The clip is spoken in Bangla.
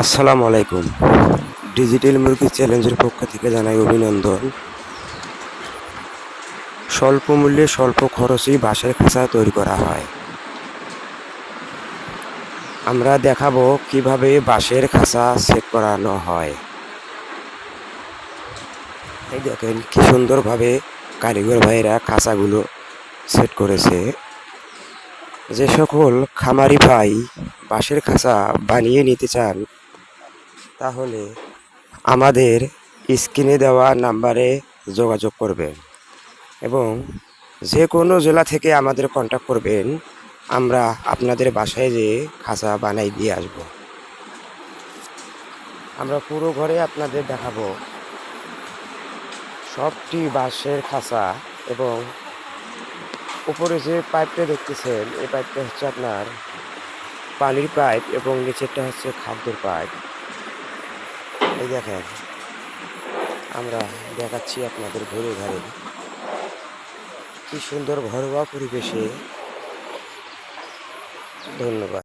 আসসালামু আলাইকুম। ডিজিটাল মুরগি চ্যালেঞ্জের পক্ষ থেকে জানাই অভিনন্দন। স্বল্প মূল্যে স্বল্প খরচেই বাঁশের খাঁচা তৈরি করা হয়। আমরা দেখাবো কীভাবে বাঁশের খাঁচা সেট করানো হয়। এই দেখেন কি সুন্দরভাবে কারিগর ভাইরা খাঁচাগুলো সেট করেছে। যে সকল খামারি ভাই বাঁশের খাঁচা বানিয়ে নিতে চান তাহলে আমাদের স্ক্রিনে দেওয়া নাম্বারে যোগাযোগ করবেন এবং যে কোনো জেলা থেকে আমাদের কন্ট্যাক্ট করবেন, আমরা আপনাদের বাসায় যেয়ে খাঁচা বানাই দিয়ে আসব। আমরা পুরো ঘরে আপনাদের দেখাবো। সবটি বাঁশের খাঁচা এবং উপরে যে পাইপটা দেখতেছেন, এই পাইপটা হচ্ছে আপনার পানির পাইপ এবং নিচেরটা হচ্ছে খাদ্যের পাইপ। এই দেখেন আমরা দেখাচ্ছি আপনাদের ঘুরে ঘরে কি সুন্দর ঘরোয়া পরিবেশে। ধন্যবাদ।